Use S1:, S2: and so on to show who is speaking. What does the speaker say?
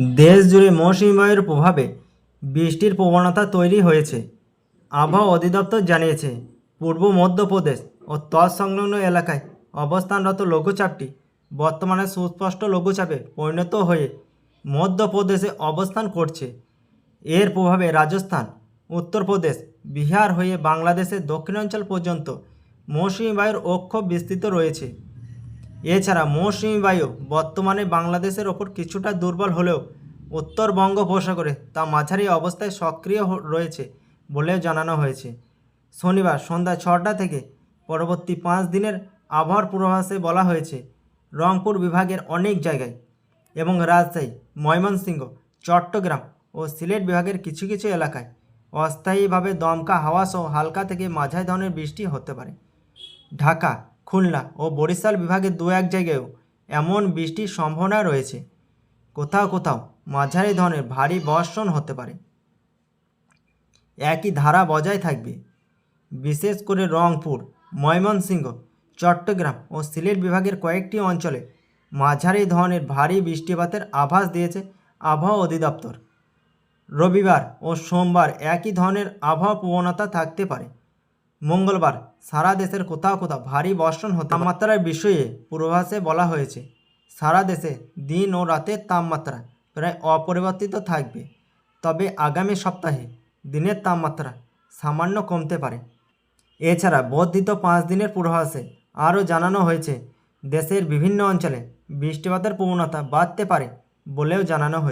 S1: দেশ জুড়ে মৌসুমী বায়ুর প্রভাবে বৃষ্টির প্রবণতা তৈরি হয়েছে, আবহাওয়া অধিদপ্তর জানিয়েছে। পূর্ব মধ্যপ্রদেশ ও তৎসংলগ্ন এলাকায় অবস্থানরত লঘুচাপটি বর্তমানে সুস্পষ্ট লঘুচাপে পরিণত হয়ে মধ্যপ্রদেশে অবস্থান করছে। এর প্রভাবে রাজস্থান, উত্তরপ্রদেশ, বিহার হয়ে বাংলাদেশের দক্ষিণাঞ্চল পর্যন্ত মৌসুমী বায়ুর অক্ষ বিস্তৃত রয়েছে। এছাড়া মৌসুমী বায়ু বর্তমানে বাংলাদেশের ওপর কিছুটা দুর্বল হলেও উত্তর বঙ্গোপসাগরে তা মাঝারি অবস্থায় সক্রিয় রয়েছে বলেও জানানো হয়েছে। শনিবার সন্ধ্যা ছটা থেকে পরবর্তী পাঁচ দিনের আবহাওয়ার পূর্বাভাসে বলা হয়েছে, রংপুর বিভাগের অনেক জায়গায় এবং রাজশাহী, ময়মনসিংহ, চট্টগ্রাম ও সিলেট বিভাগের কিছু কিছু এলাকায় অস্থায়ীভাবে দমকা হাওয়া সহ হালকা থেকে মাঝারি ধরনের বৃষ্টি হতে পারে। ঢাকা খুলনা ও বরিশাল বিভাগের দু এক জায়গায়ও এমন বৃষ্টির সম্ভাবনা রয়েছে। কোথাও কোথাও মাঝারি ধরনের ভারী বর্ষণ হতে পারে। একই ধারা বজায় থাকবে। বিশেষ করে রংপুর, ময়মনসিংহ, চট্টগ্রাম ও সিলেট বিভাগের কয়েকটি অঞ্চলে মাঝারি ধরনের ভারী বৃষ্টিপাতের আভাস দিয়েছে আবহাওয়া অধিদপ্তর। রবিবার ও সোমবার একই ধরনের আবহাওয়া প্রবণতা থাকতে পারে। মঙ্গলবার সারা দেশের কোথাও কোথাও ভারী বর্ষণ হতে তাপমাত্রার বিষয়ে পূর্বাভাসে বলা হয়েছে, সারা দেশে দিন ও রাতের তাপমাত্রা প্রায় অপরিবর্তিত থাকবে। তবে আগামী সপ্তাহে দিনের তাপমাত্রা সামান্য কমতে পারে। এছাড়া বর্ধিত পাঁচ দিনের পূর্বাভাসে আরও জানানো হয়েছে, দেশের বিভিন্ন অঞ্চলে বৃষ্টিপাতের প্রবণতা বাড়তে পারে বলেও জানানো হয়েছে।